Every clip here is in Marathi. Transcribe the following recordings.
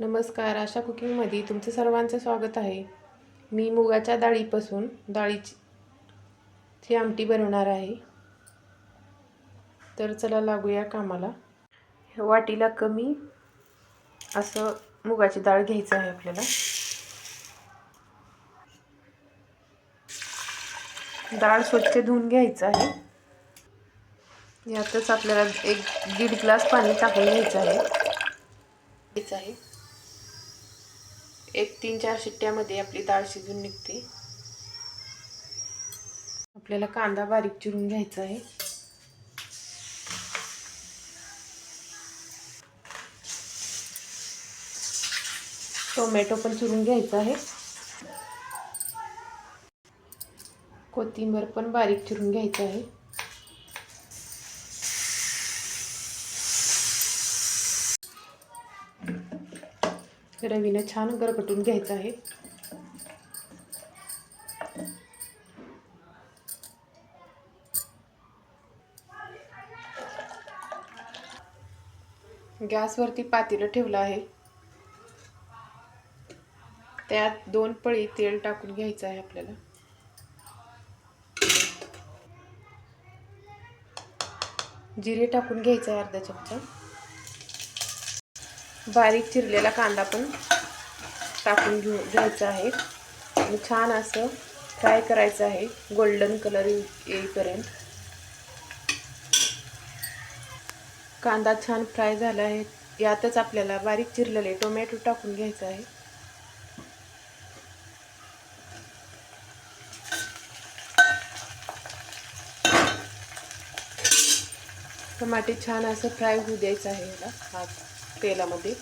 नमस्कार आशा कुकिंगमध्ये तुमचं सर्वांचं स्वागत आहे. मी मुगाच्या डाळीपासून डाळीची ची आमटी बनवणार आहे. तर चला लागूया कामाला. वाटीला कमी असं मुगाची डाळ घ्यायचं आहे आपल्याला. डाळ स्वच्छ धुवून घ्यायचं आहे. यातच आपल्याला एक दीड ग्लास पाणी टाकून घ्यायचं आहे. घ्यायचं आहे. एक तीन चार शिट्ट्यामध्ये आपली डाळ शिजून निघते. आपल्याला कांदा बारीक चिरून घ्यायचा आहे. टोमॅटो पण चिरून घ्यायचा आहे. कोथिंबीर पण बारीक चिरून घ्यायचं आहे. रवीनं छान गरगटून घ्यायचं आहे. गॅसवरती पातेलं ठेवलं आहे. त्यात दोन पळी तेल टाकून घ्यायचं आहे आपल्याला. जिरे टाकून घ्यायचं आहे अर्धा चमचा. बारीक चिरलेला कांदा पण टाकून घेऊ घ्यायचा आहे. आणि छान असं फ्राय करायचं आहे गोल्डन कलर येईपर्यंत. कांदा छान फ्राय झाला आहे. यातच आपल्याला बारीक चिरलेले टोमॅटो टाकून घ्यायचं आहे. टमाटे छान असं फ्राय होऊ द्यायचं आहे याला. हा तेलामध्ये.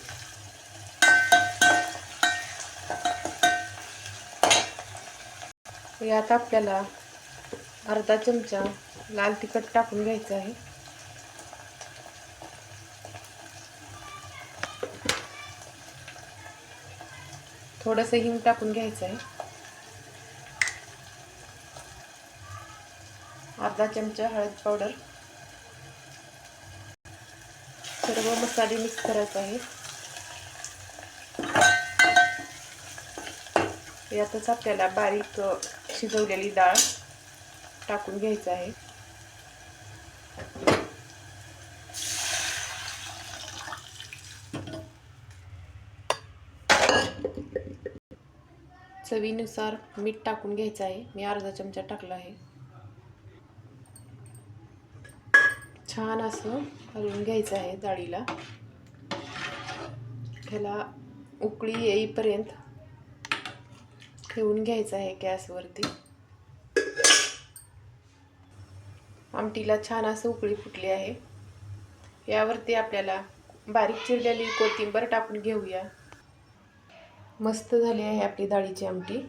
यात आपल्याला अर्धा चमचा लाल तिखट टाकून घ्यायचं आहे. थोडंसं हिंग टाकून घ्यायचं आहे. अर्धा चमचा हळद पावडर. सर्व मसाले मिक्स करायचे आहे यातच आपल्याला बारीक शिजवलेली डाळ टाकून घ्यायचं आहे. चवीनुसार मीठ टाकून घ्यायचं आहे. मी अर्धा चमचा टाकला आहे. छान असं हलवून घ्यायचं आहे डाळीला. ह्याला उकळी येईपर्यंत ठेवून घ्यायचं आहे गॅसवरती. आमटीला छान असं उकळी फुटली आहे. यावरती आपल्याला बारीक चिरलेली कोथिंबर टाकून घेऊया. मस्त झाली आहे आपली डाळीची आमटी.